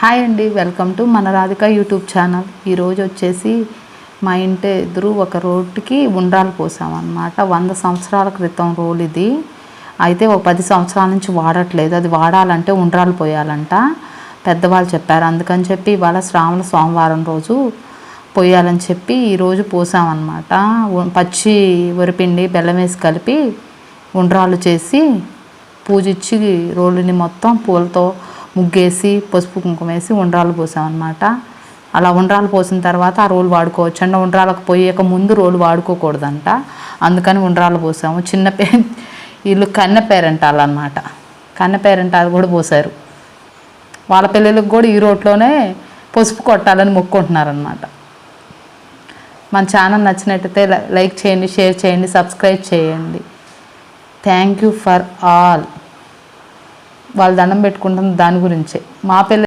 Hi అండి welcome to మన Radhika YouTube channel. ఈరోజు వచ్చేసి మా ఇంటి ఎదురు ఒక రోడ్డుకి ఉండ్రాలు పోసామన్నమాట. వంద సంవత్సరాల క్రితం రోల్ ఇది. అయితే ఒక పది సంవత్సరాల నుంచి వాడట్లేదు. అది వాడాలంటే ఉండ్రాలు పోయాలంట. పెద్దవాళ్ళు చెప్పారు అందుకని చెప్పి ఇవాళ శ్రావణ సోమవారం రోజు పోయాలని చెప్పి ఈరోజు పోసామన్నమాట. పచ్చి వరిపిండి బెల్లం వేసి కలిపి ఉండ్రాలు చేసి పూజిచ్చి రోలుని మొత్తం పూలతో ముగ్గేసి పసుపు కుంకుమ వేసి ఉండ్రాలు పోసామన్నమాట. అలా ఉండ్రాలు పోసిన తర్వాత ఆ రోలు వాడుకోవచ్చు. అండి ఉండ్రాలకు పోయాక ముందు రోలు వాడుకోకూడదంట. అందుకని ఉండ్రాలు పోసాము. చిన్న పే వీళ్ళు కన్నె పేరెంటాలు అనమాట పేరెంట్ పేరెంటాలు కూడా పోసారు. వాళ్ళ పిల్లలకు కూడా ఈ రోడ్లోనే పసుపు కొట్టాలని మొక్కుంటున్నారనమాట మన ఛానల్ నచ్చినట్టయితే లై- లైక్ చేయండి షేర్ చేయండి సబ్స్క్రైబ్ చేయండి. Thank you for all. వాళ్ళు దండం పెట్టుకుంటుంది దాని గురించే. మా పిల్ల